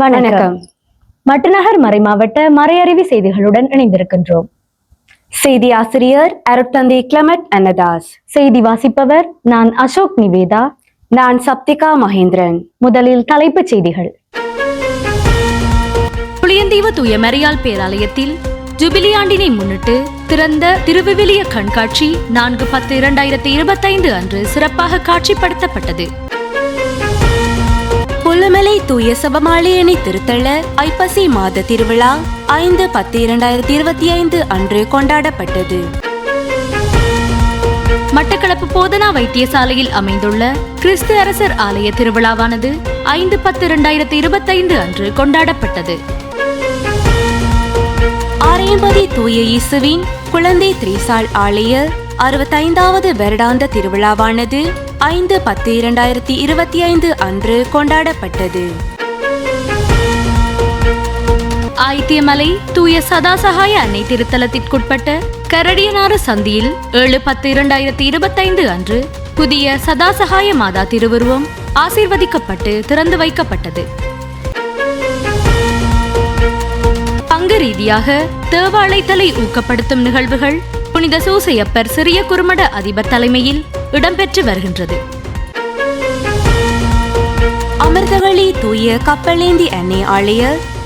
வணக்கம். மட்டுநகர் மறைமாவட்ட மறையறிவி செய்திகளுடன் இணைந்திருக்கின்றோம். செய்தி ஆசிரியர் அருட்தந்தை கிளமட் அன்னதாஸ். செய்தி வாசிப்பவர் நான் அசோக் நிவேதா. நான் சப்திகா மகேந்திரன். முதலில் தலைப்புச் செய்திகள். புளியந்தீவு தூய மரியால் பேராலயத்தில் ஜூபிலி ஆண்டினை முன்னிட்டு திறந்த திருவிவிலிய கண்காட்சி நான்கு பத்து இரண்டாயிரத்தி இருபத்தைந்து அன்று சிறப்பாக காட்சிப்படுத்தப்பட்டது. புல்லமலை தூய சபமாலையணி திருத்தல ஐப்பசி மாத திருவிழா ஐந்து பத்து இரண்டாயிரத்தி இருபத்தி ஐந்து அன்று கொண்டாடப்பட்டது. மட்டக்களப்பு போதனா வைத்தியசாலையில் அமைந்துள்ள கிறிஸ்து அரசர் ஆலய திருவிழாவானது ஐந்து பத்து இரண்டாயிரத்தி இருபத்தைந்து அன்று கொண்டாடப்பட்டது. ஆரையம்பதி தூய இயேசுவின் குழந்தை திரிசால் ஆலய அறுபத்தைந்தாவது வருடாந்த திருவிழாவானது ஐந்து பத்து இரண்டாயிரத்தி இருபத்தி ஐந்து அன்று கொண்டாடப்பட்டது. ஆயித்தியமலை தூய சதாசகாய அன்னை திருத்தலத்திற்குட்பட்ட கரடியனாறு சந்தியில் ஏழு பத்து இரண்டாயிரத்தி இருபத்தைந்து அன்று புதிய சதாசகாய மாதா திருவுருவம் ஆசீர்வதிக்கப்பட்டு திறந்து வைக்கப்பட்டது. பங்கு ரீதியாக தேவாழைத்தலை ஊக்கப்படுத்தும் நிகழ்வுகள் புனித சூசையப்பர் சிறிய குறுமட அதிபர் தலைமையில் இடம்பெற்று வருகின்றது. அமிர்தவழி தூய கப்பலேந்தி அன்னை ஆலய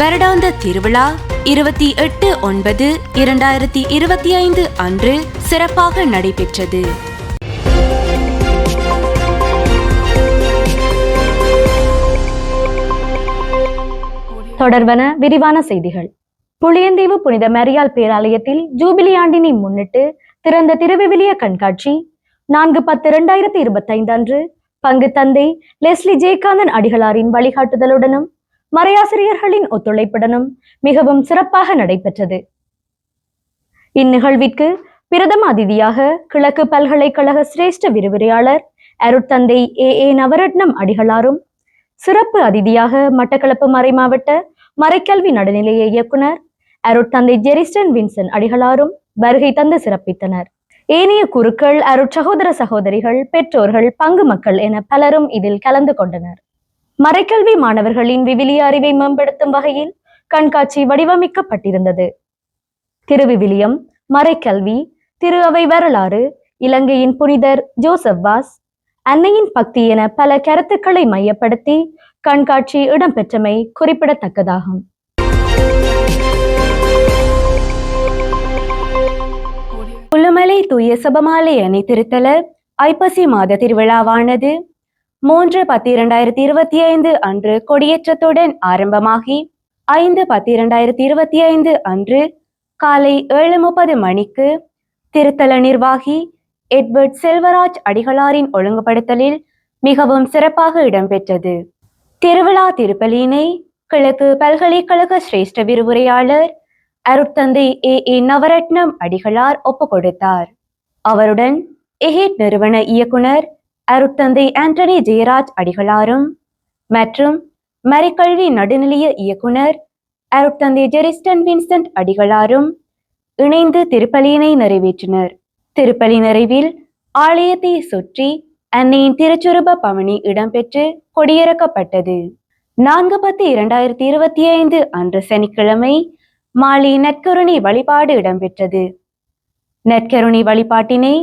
வருடாந்த திருவிழா இருபத்தி எட்டு ஒன்பது இரண்டாயிரத்தி இருபத்தி ஐந்து அன்று சிறப்பாக நடைபெற்றது. தொடர்வன விரிவான செய்திகள். புளியந்தீவு புனித மரியால் பேராலயத்தில் ஜூபிலி ஆண்டினை முன்னிட்டு திறந்த திருவிவிலிய கண்காட்சி நான்கு பத்து இரண்டாயிரத்தி இருபத்தைந்து அன்று. பங்கு தந்தை லெஸ்லி ஜெயகாந்தன் அடிகளாரின் வழிகாட்டுதலுடனும் மறையாசிரியர்களின் ஒத்துழைப்புடனும் மிகவும் சிறப்பாக நடைபெற்றது. இந்நிகழ்விற்கு பிரதம அதிதியாக கிழக்கு பல்கலைக்கழக சிரேஷ்ட விரிவுரையாளர் அருட்தந்தை ஏ. ஏ. நவரட்னம் அடிகளாரும் சிறப்பு அதிதியாக மட்டக்களப்பு மறைமாவட்ட மறைக்கல்வி நடுநிலைய இயக்குனர் அருட்தந்தை ஜெரிஸ்டன் வின்சன் அடிகளாரும் வருகை தந்து சிறப்பித்தனர். ஏனைய குருக்கள் அருட்சகோதர சகோதரிகள் பெற்றோர்கள் பங்கு மக்கள் என பலரும் இதில் கலந்து கொண்டனர். மறைக்கல்வி மாணவர்களின் விவிலிய அறிவை மேம்படுத்தும் வகையில் கண்காட்சி வடிவமைக்கப்பட்டிருந்தது. திருவிவிலியம் மறைக்கல்வி திரு அவை வரலாறு இலங்கையின் புனிதர் ஜோசப் வாஸ் அன்னையின் பக்தி என பல கருத்துக்களை மையப்படுத்தி கண்காட்சி இடம்பெற்றமை குறிப்பிடத்தக்கதாகும். புல்லமலை தூய சபமாலை அணை திருத்தல ஐப்பசி மாத திருவிழாவானது. மூன்று பத்து இரண்டாயிரத்தி இருபத்தி ஐந்து அன்று கொடியேற்றத்துடன் ஆரம்பமாகி ஐந்து பத்து இரண்டாயிரத்தி இருபத்தி ஐந்து அன்று காலை ஏழு முப்பது மணிக்கு திருத்தல நிர்வாகி எட்வர்ட் செல்வராஜ் அடிகளாரின் ஒழுங்குபடுத்தலில் மிகவும் சிறப்பாக இடம்பெற்றது. திருவிழா திருப்பலியினை கிழக்கு பல்கலைக்கழக சிரேஷ்ட விரிவுரையாளர் அருட்தந்தை ஏ. ஏ. நவரத்னம் அடிகளார் ஒப்பு கொடுத்தார். அவருடன் எஹேட் நிறுவன இயக்குனர் அருட்தந்தை ஆண்டனி ஜெயராஜ் அடிகளாரும் மற்றும் மறைக்கல்வி நடுநிலைய இயக்குனர் அருட்தந்தை ஜெரிஸ்டன் வின்சென்ட் அடிகளாரும் இணைந்து திருப்பலியினை நிறைவேற்றினர். திருப்பலி நிறைவில் ஆலயத்தை சுற்றி அன்னையின் திருச்சுருப பவனி இடம்பெற்று கொடியிறக்கப்பட்டது. நான்கு பத்து இரண்டாயிரத்தி இருபத்தி ஐந்து அன்று சனிக்கிழமை மாலை நற்கருணை வழிபாடு இடம்பெற்றது. நற்கருணை வழிபாட்டினை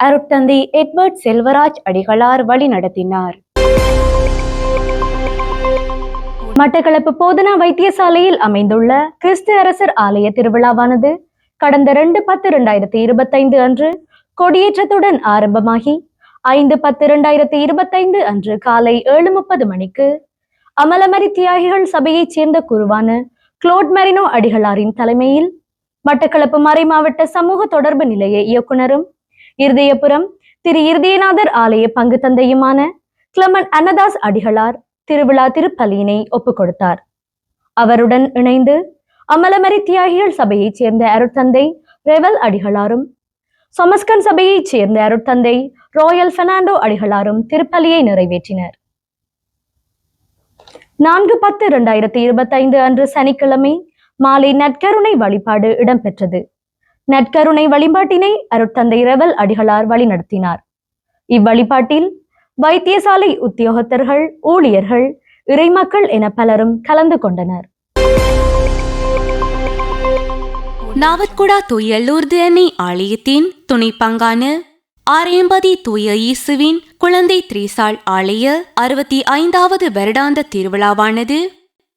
அருட்தந்தை எட்வர்ட் செல்வராஜ் அடிகளார் வழி நடத்தினார். மட்டக்களப்பு போதனா வைத்தியசாலையில் அமைந்துள்ள கிறிஸ்து அரசர் ஆலய திருவிழாவானது கடந்த ரெண்டு பத்து இரண்டாயிரத்தி இருபத்தைந்து அன்று கொடியேற்றத்துடன் ஆரம்பமாகி ஐந்து பத்து இரண்டாயிரத்தி இருபத்தைந்து அன்று காலை ஏழு முப்பது மணிக்கு அமலமரி தியாகிகள் சபையைச் சேர்ந்த குருவான கிளோட் மெரினோ அடிகளாரின் தலைமையில் மட்டக்களப்பு மறை மாவட்ட சமூக தொடர்பு நிலைய இயக்குனரும் இருதயபுரம் திரு இருதயநாதர் ஆலய பங்கு தந்தையுமான கிளமன் அன்னதாஸ் அடிகளார் திருவிழா திருப்பலியினை ஒப்புக் கொடுத்தார். அவருடன் இணைந்து அமலமரி தியாகிகள் சபையைச் சேர்ந்த அருட்தந்தை ரெவல் அடிகளாரும் சொமஸ்கன் சபையைச் சேர்ந்த அருட்தந்தை ராயல் பெர்னாண்டோ அடிகளாரும் திருப்பலியை நிறைவேற்றினர். நான்கு பத்து இரண்டாயிரத்தி இருபத்தைந்து அன்று சனிக்கிழமை மாலை நற்கருணை வழிபாடு இடம்பெற்றது. நற்கருணை வழிபாட்டினை அருட்தந்தை இரவல் அடிகளார் வழிநடத்தினார். இவ்வழிபாட்டில் வைத்தியசாலை உத்தியோகத்தர்கள் ஊழியர்கள் இறைமக்கள் என பலரும் கலந்து கொண்டனர். நாவத்குடா தூய அணி ஆலயத்தின் துணை பங்கான ஆரியம்பதி தூய இயேசுவின் குழந்தை திரீசாள் ஆலய அறுபத்தி ஐந்தாவது வருடாந்த திருவிழாவானது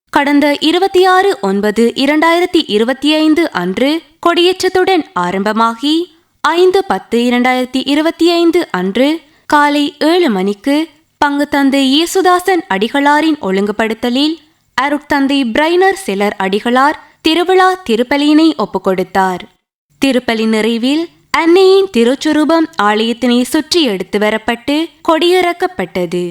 கடந்த இருபத்தி ஆறு ஒன்பது இரண்டாயிரத்தி இருபத்தி ஐந்து அன்று கொடியேற்றத்துடன் ஆரம்பமாகி ஐந்து பத்து இரண்டாயிரத்தி இருபத்தி ஐந்து அன்று காலை ஏழு மணிக்கு பங்கு தந்தை இயேசுதாசன் அடிகளாரின் ஒழுங்குபடுத்தலில் அருட்தந்தை பிரைனர் சிலர் அடிகளார் திருவிழா திருப்பலியினை ஒப்புக்கொடுத்தார். திருப்பலி நிறைவில் அன்னையின் திருச்சுரூபம் ஆலயத்தினை சுற்றி எடுத்து வரப்பட்டு கொடியிறக்கப்பட்டது.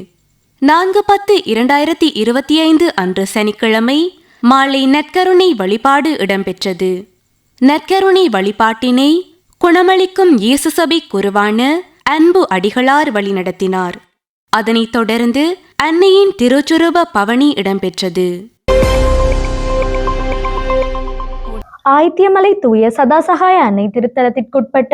நான்கு பத்து இரண்டாயிரத்தி இருபத்தி ஐந்து அன்று சனிக்கிழமை மாலை நற்கருணை வழிபாடு இடம்பெற்றது. நற்கருணை வழிபாட்டினை குணமளிக்கும் இயேசு சபை குருவான அன்பு அடிகளார் வழிநடத்தினார் அதனைத் தொடர்ந்து அன்னையின் திருச்சுரூப பவனி இடம்பெற்றது. ஆயித்தியமலை தூய சதாசகாய அன்னை திருத்தலத்திற்குட்பட்ட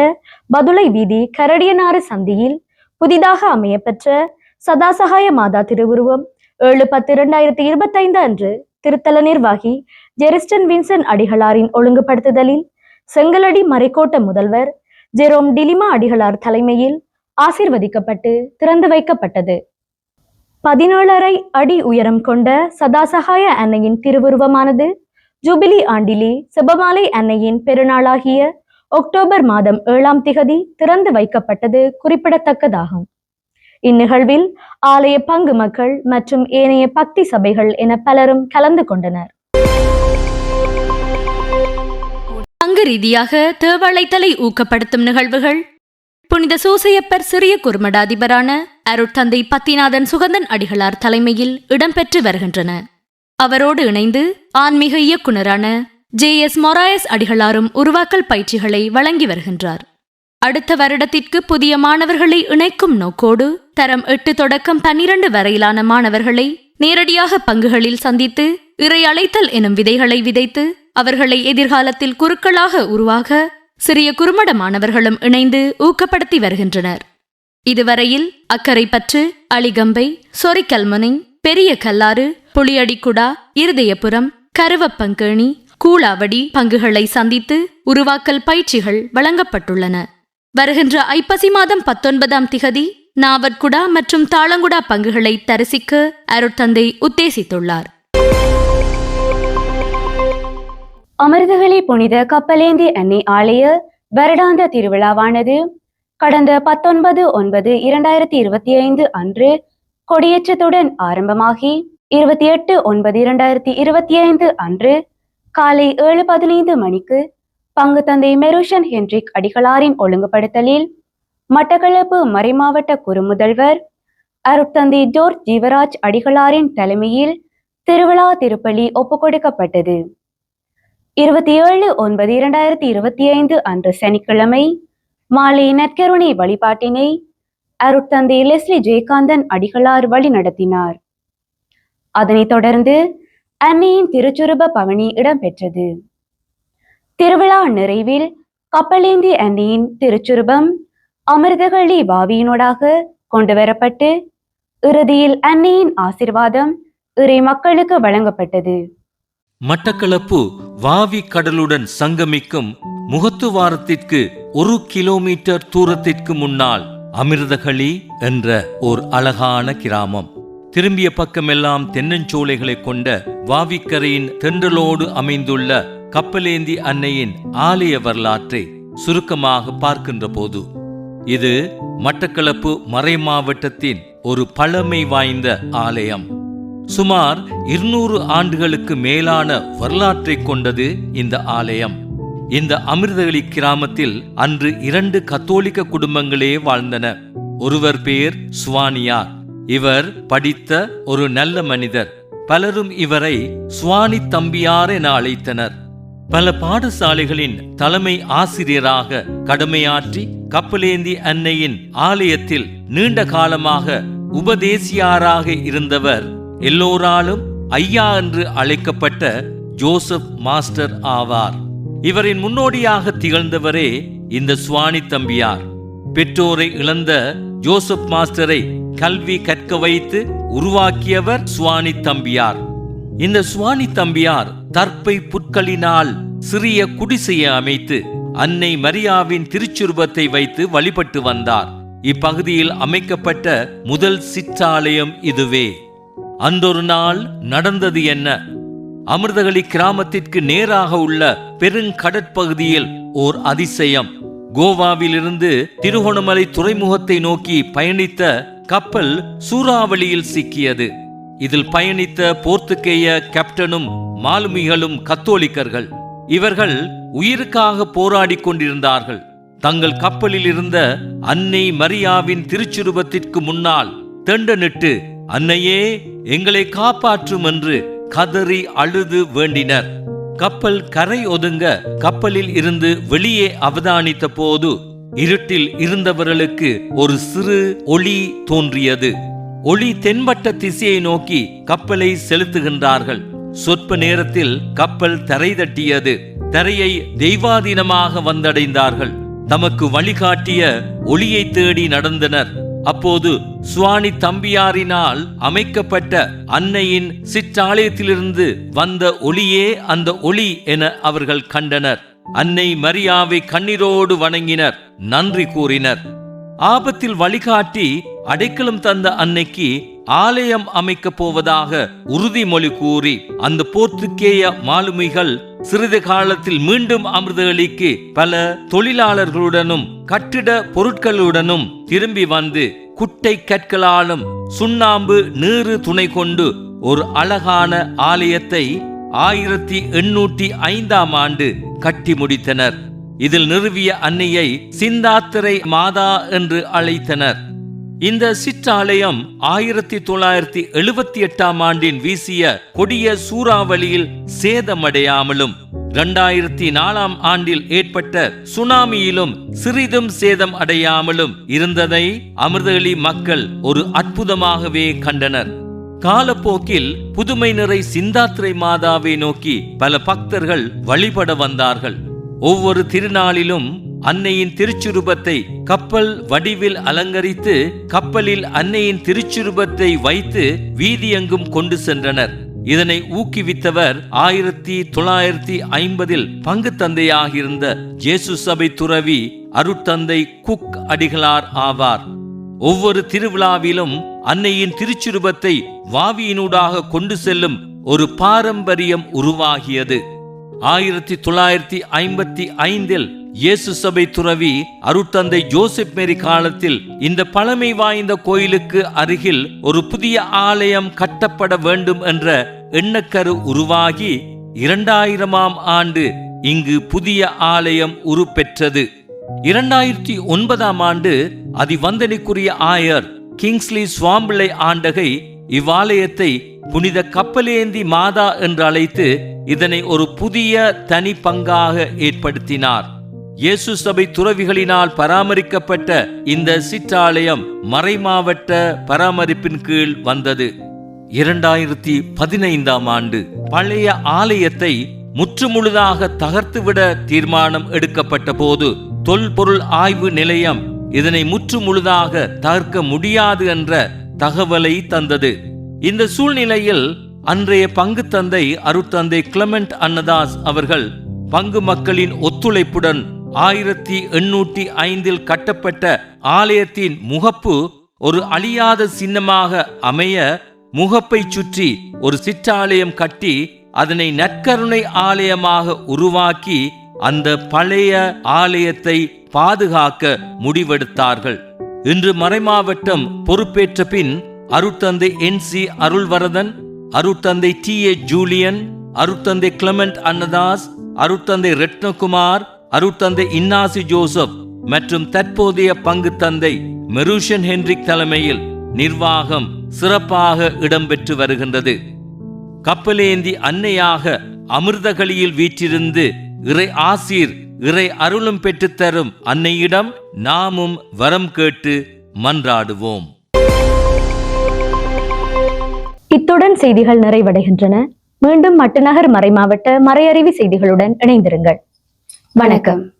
பதுளை வீதி கரடியனாறு சந்தியில் புதிதாக அமையப்பெற்ற சதாசகாய மாதா திருவுருவம் ஏழு பத்து இரண்டாயிரத்தி இருபத்தைந்து அன்று திருத்தல நிர்வாகி ஜெரிஸ்டன் வின்சன் அடிகளாரின் ஒழுங்குபடுத்துதலில் செங்கலடி மறைக்கோட்ட முதல்வர் ஜெரோம் டிலிமா அடிகளார் தலைமையில் ஆசிர்வதிக்கப்பட்டு திறந்து வைக்கப்பட்டது. பதினேழரை அடி உயரம் கொண்ட சதாசகாய அன்னையின் திருவுருவமானது ஜூபிலி ஆண்டிலே செபமாலை அன்னையின் பெருநாளாகிய அக்டோபர் மாதம் ஏழாம் திகதி திறந்து வைக்கப்பட்டது குறிப்பிடத்தக்கதாகும். இந்நிகழ்வில் ஆலய பங்கு மக்கள் மற்றும் ஏனைய பக்தி சபைகள் என பலரும் கலந்து கொண்டனர். பங்கு ரீதியாக தேவாலயத்தலை ஊக்கப்படுத்தும் நிகழ்வுகள். புனித சூசையப்பர் சிறிய குறுமடாதிபரான அருட்தந்தை பத்திநாதன் சுகந்தன் அடிகளார் தலைமையில் இடம்பெற்று வருகின்றன. அவரோடு இணைந்து ஆன்மீக இயக்குனரான ஜே எஸ் மொராயஸ் அடிகளாரும் உருவாக்கல் பயிற்சிகளை வழங்கி வருகின்றார். அடுத்த வருடத்திற்கு புதிய மாணவர்களை இணைக்கும் நோக்கோடு தரம் எட்டு தொடக்கம் பன்னிரண்டு வரையிலான மாணவர்களை நேரடியாக பங்குகளில் சந்தித்து இறை அழைத்தல் எனும் விதைகளை விதைத்து அவர்களை எதிர்காலத்தில் குருக்களாக உருவாக சிறிய குறுமட மாணவர்களும் இணைந்து ஊக்கப்படுத்தி வருகின்றனர். இதுவரையில் அக்கரைப்பற்று அலிகம்பை சொரிக்கல்முனை பெரிய கல்லாறு புளியடிக்குடா இருதயபுரம் கருவப்பங்கேணி கூழாவடி பங்குகளை சந்தித்து உருவாக்கல் பயிற்சிகள் வழங்கப்பட்டுள்ளன. வருகின்ற ஐப்பசி மாதம் பத்தொன்பதாம் திகதி நாவற்குடா மற்றும் தாளங்குடா பங்குகளை தரிசிக்க அருட்தந்தை உத்தேசித்துள்ளார். அமிர்தகளி புனித கப்பலேந்தி அன்னை ஆலய வருடாந்த திருவிழாவானது கடந்த பத்தொன்பது ஒன்பது இரண்டாயிரத்தி இருபத்தி ஐந்து அன்று கொடியேற்றத்துடன் ஆரம்பமாகி இருபத்தி எட்டு ஒன்பது இரண்டாயிரத்தி இருபத்தி ஐந்து அன்று காலை ஏழு பதினைந்து மணிக்கு பங்கு தந்தை மெருஷன் ஹென்ரிக் அடிகளாரின் ஒழுங்குபடுத்தலில் மட்டக்களப்பு மறைமாவட்ட குறுமுதல்வர் அருட்தந்தை ஜோர்ஜ் ஜீவராஜ் அடிகளாரின் தலைமையில் திருவிழா திருப்பலி ஒப்புக்கொடுக்கப்பட்டது. இருபத்தி ஏழு ஒன்பது இரண்டாயிரத்தி இருபத்தி ஐந்து அன்று சனிக்கிழமை மாலை நற்கருணை வழிபாட்டினை அருட்தந்தை லெஸ்லி ஜெயகாந்தன் அடிகளார் வழி நடத்தினார் அதனைத் தொடர்ந்து அன்னையின் திருச்சுருப பவனி இடம்பெற்றது. திருவிழா நிறைவில் கப்பலேந்தி அன்னையின் திருச்சுருபம் அமிர்தகளி வாவியினூடாக கொண்டு வரப்பட்டு இறுதியில் அன்னையின் ஆசிர்வாதம் இறை மக்களுக்கு வழங்கப்பட்டது. மட்டக்களப்பு வாவி கடலுடன் சங்கமிக்கும் முகத்துவாரத்திற்கு ஒரு கிலோமீட்டர் தூரத்திற்கு முன்னால் அமிர்தகளி என்ற ஓர் அழகான கிராமம். திரும்பிய பக்கமெல்லாம் தென்னஞ்சோலைகளை கொண்ட வாவிக்கரையின் தென்றலோடு அமைந்துள்ள கப்பலேந்தி அன்னையின் ஆலய வரலாற்றை சுருக்கமாக பார்க்கின்ற போது இது மட்டக்களப்பு மறை மாவட்டத்தின் ஒரு பழமை வாய்ந்த ஆலயம். சுமார் இருநூறு ஆண்டுகளுக்கு மேலான வரலாற்றை கொண்டது இந்த ஆலயம். இந்த அமிர்தகளி கிராமத்தில் அன்று இரண்டு கத்தோலிக்க குடும்பங்களே வாழ்ந்தன. ஒருவர் பேர் சுவானியார் இவர் படித்த ஒரு நல்ல மனிதர். பலரும் இவரை சுவானி தம்பியார் என அழைத்தனர். பல பாடசாலைகளின் தலைமை ஆசிரியராக கடமையாற்றி கப்பலேந்தி அன்னையின் ஆலயத்தில் நீண்ட காலமாக உபதேசியாராக இருந்தவர் எல்லோராலும் ஐயா என்று அழைக்கப்பட்ட ஜோசப் மாஸ்டர் ஆவார். இவரின் முன்னோடியாக திகழ்ந்தவரே இந்த சுவானி தம்பியார். பெற்றோரை இழந்த ஜோசப் மாஸ்டரை கல்வி கற்க வைத்து உருவாக்கியவர் சுவானி தம்பியார். இந்த சுவானி தம்பியார் தற்பை புற்களினால் சிறிய குடிசையை அமைத்து அன்னை மரியாவின் திருச்சுருபத்தை வைத்து வழிபட்டு வந்தார். இப்பகுதியில் அமைக்கப்பட்ட முதல் சிற்றாலயம் இதுவே. அந்தொரு நாள் நடந்தது என்ன? அமிர்தகளி கிராமத்திற்கு நேராக உள்ள பெருங்கடற்பகுதியில் ஓர் அதிசயம். கோவாவிலிருந்து திருகோணமலை துறைமுகத்தை நோக்கி பயணித்த கப்பல் சூறாவளியில் சிக்கியது. இதில் பயணித்த போர்த்துகேய கேப்டனும் மாலுமிகளும் கத்தோலிக்கர்கள். இவர்கள் உயிருக்காக போராடிக் கொண்டிருந்தார்கள். தங்கள் கப்பலில் இருந்த அன்னை மரியாவின் திருச்சுருபத்திற்கு முன்னால் தெண்டனிட்டு அன்னையே எங்களை காப்பாற்றும் என்று கதறி அழுது வேண்டினர். கப்பல் கரை ஒதுங்க கப்பலில் இருந்து வெளியே அவதானித்த போது இருட்டில் இருந்தவர்களுக்கு ஒரு சிறு ஒளி தோன்றியது. ஒளி தென்பட்ட திசையை நோக்கி கப்பலை செலுத்துகின்றார்கள். சொற்ப நேரத்தில் கப்பல் தரை தட்டியது. தரையை தெய்வாதீனமாக வந்தடைந்தார்கள். தமக்கு வழிகாட்டிய ஒளியை தேடி நடந்தனர். அப்போது சுவானி தம்பியாரினால் அமைக்கப்பட்ட அன்னையின் சிற்றாலயத்திலிருந்து வந்த ஒளியே அந்த ஒளி என அவர்கள் கண்டனர். அன்னை மரியாவை கண்ணீரோடு வணங்கினர் நன்றி கூறினர். ஆபத்தில் வழிகாட்டி அடைக்கலம் தந்த அன்னைக்கு ஆலயம் அமைக்கப் போவதாக உறுதிமொழி கூறி அந்த போர்த்துக்கேய மாலுமிகள் சிறிது காலத்தில் மீண்டும் அமிர்தகளிக்கு பல தொழிலாளர்களுடனும் கட்டிட பொருட்களுடனும் திரும்பி வந்து குட்டை கற்களாலும் சுண்ணாம்பு நீரு துணை கொண்டு ஒரு அழகான ஆலயத்தை ஆயிரத்தி எண்ணூற்றி ஐந்தாம் ஆண்டு கட்டி முடித்தனர். இதில் நிறுவிய அன்னையை சிந்தாத்திரை மாதா என்று அழைத்தனர். இந்த சிற்றாலயம் ஆயிரத்தி தொள்ளாயிரத்தி எழுபத்தி எட்டாம் ஆண்டின் வீசிய கொடிய சூறாவளியில் சேதமடையாமலும் இரண்டாயிரத்தி நாலாம் ஆண்டில் ஏற்பட்ட சுனாமியிலும் சிறிதும் சேதம் அடையாமலும் இருந்ததை அமிர்தகளி மக்கள் ஒரு அற்புதமாகவே கண்டனர். காலப்போக்கில் புதுமை நிறை சிந்தாத்திரை மாதாவை நோக்கி பல பக்தர்கள் வழிபட வந்தார்கள். ஒவ்வொரு திருநாளிலும் அன்னையின் திருச்சுருபத்தை கப்பல் வடிவில் அலங்கரித்து கப்பலில் அன்னையின் திருச்சுருபத்தை வைத்து வீதியெங்கும் கொண்டு சென்றனர். இதனை ஊக்குவித்தவர் ஆயிரத்தி தொள்ளாயிரத்தி ஐம்பதில் பங்கு தந்தையாகியிருந்த ஜேசு சபை துறவி அருட்தந்தை குக் அடிகளார் ஆவார். ஒவ்வொரு திருவிழாவிலும் அன்னையின் திருச்சுருபத்தை வாவியினூடாக கொண்டு செல்லும் ஒரு பாரம்பரியம் உருவாகியது. ஆயிரத்தி தொள்ளாயிரத்தி ஐம்பத்தி ஐந்தில் இயேசு சபை துறவி அருட்தந்தை ஜோசப் மேரி காலத்தில் இந்த பழமை வாய்ந்த கோயிலுக்கு அருகில் ஒரு புதிய ஆலயம் கட்டப்பட வேண்டும் என்ற எண்ணக்கரு உருவாகி இரண்டாயிரமாம் ஆண்டு இங்கு புதிய ஆலயம் உருப்பெற்றது. இரண்டாயிரத்தி ஒன்பதாம் ஆண்டு அதிவந்தனைக்குரிய ஆயர் கிங்ஸ்லி சுவாம்பிள்ளை ஆண்டகை இவ்வாலயத்தை புனித கப்பலேந்தி மாதா என்று அழைத்து இதனை ஒரு புதிய தனி பங்காக ஏற்படுத்தினார். இயேசு சபை துறவிகளினால் பராமரிக்கப்பட்ட இந்த சிற்றாலயம் மறைமாவட்ட பராமரிப்பின் கீழ் வந்தது. இரண்டாயிரத்தி பதினைந்தாம் ஆண்டு பழைய ஆலயத்தை முற்றுமுழுதாக தகர்த்துவிட தீர்மானம் எடுக்கப்பட்ட போது தொல்பொருள் ஆய்வு நிலையம் இதனை முற்றுமுழுதாக தகர்க்க முடியாது என்ற தகவலை தந்தது. இந்த சூழ்நிலையில் அன்றைய பங்கு தந்தை அருத்தந்தை கிளமெண்ட் அன்னதாஸ் அவர்கள் பங்கு மக்களின் ஒத்துழைப்புடன் ஆயிரத்தி எண்ணூற்றி ஐந்தில் கட்டப்பட்ட ஆலயத்தின் முகப்பு ஒரு அழியாத சின்னமாக அமைய முகப்பை சுற்றி ஒரு சிற்றாலயம் கட்டி அதனை நற்கருணை ஆலயமாக உருவாக்கி அந்த பழைய ஆலயத்தை பாதுகாக்க முடிவெடுத்தார்கள். இன்று மறைமாவட்டம் பொறுப்பேற்ற பின் அருட்தந்தை என் சி அருள்வரதன் அருட்தந்தை டி ஏ ஜூலியன் அருட்தந்தை கிளமெண்ட் அன்னதாஸ் அருட்தந்தை ரத்னகுமார் அருட்தந்தை இன்னாசி ஜோசப் மற்றும் தற்போதைய பங்கு தந்தை மெருஷன் ஹென்ரிக் தலைமையில் நிர்வாகம் சிறப்பாக இடம்பெற்று வருகின்றது. கப்பலேந்தி அன்னையாக அமிர்தகளியில் வீற்றிருந்து இறை ஆசீர் இறை அருளும் பெற்றுத்தரும் அன்னையிடம் நாமும் வரம் கேட்டு மன்றாடுவோம். இத்துடன் செய்திகள் நிறைவடைகின்றன. மீண்டும் மட்டுநகர் மறைமாவட்ட மறையறிவி செய்திகளுடன் இணைந்திருங்கள். வணக்கம்.